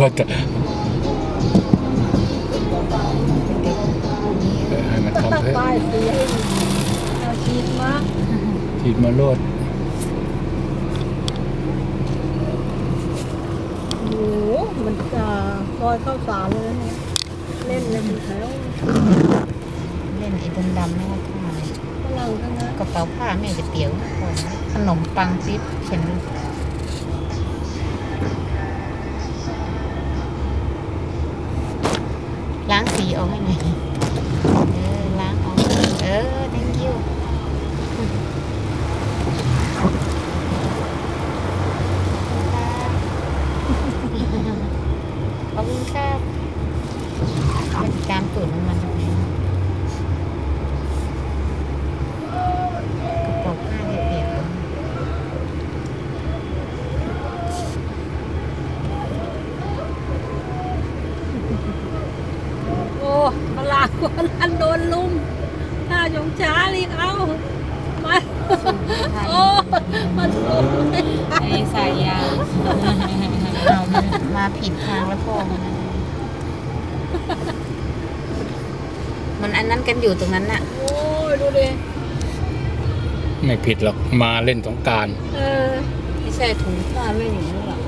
ว่าจะให้มันทำเถอะป้ายสีให้เอาชีดมาฉีดมาโลดโอ้โหมันจะซอยข้าวสารเลยนะเล่นเลยเป็นแถวเล่นไอ้ดำๆนี่ว่าผ้าเลยฝรั่งทั้งนั้นกระเป๋าผ้าแม่จะเปียวคนขนมปังซิปเขียน ล้างสีออกให้หน่อยเออล้างออกเออ thank you ขอบคุณครับมันการตูดมันมันกระเป๋าผ้าที่เปียก โอ้ ฝรั่งคนนั้นโดนลุม ถ้าจงช้ารีบเอามาโอ้มันลุมไม่ได้ไอ้สายยาวเอามันมาผิดทางแล้วพ่อมันมันอันนั้นกันอยู่ตรงนั้นน่ะ โอ้ยดูดิไม่ผิดหรอกมาเล่นสงกรารเออไม่ใช่ถุงผ้าไม่อย่างนี้หรอก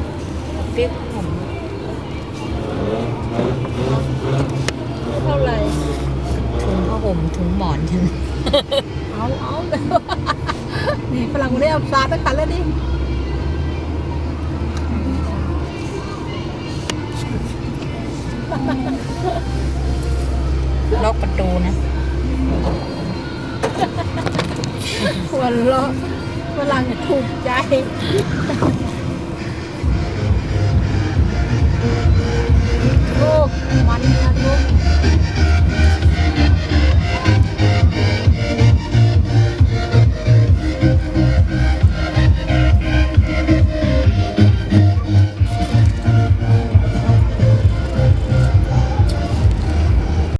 ปิ๊บผม เท่าไหร่ ถุงผ้า ห่มถุงหมอนฉัน เอาเอาเดี๋ยวนี่ฝรั่งคนนี้เอาซาดไปขันแล้วดิล็อกประตูนะหัวเราะฝรั่งถูกใจ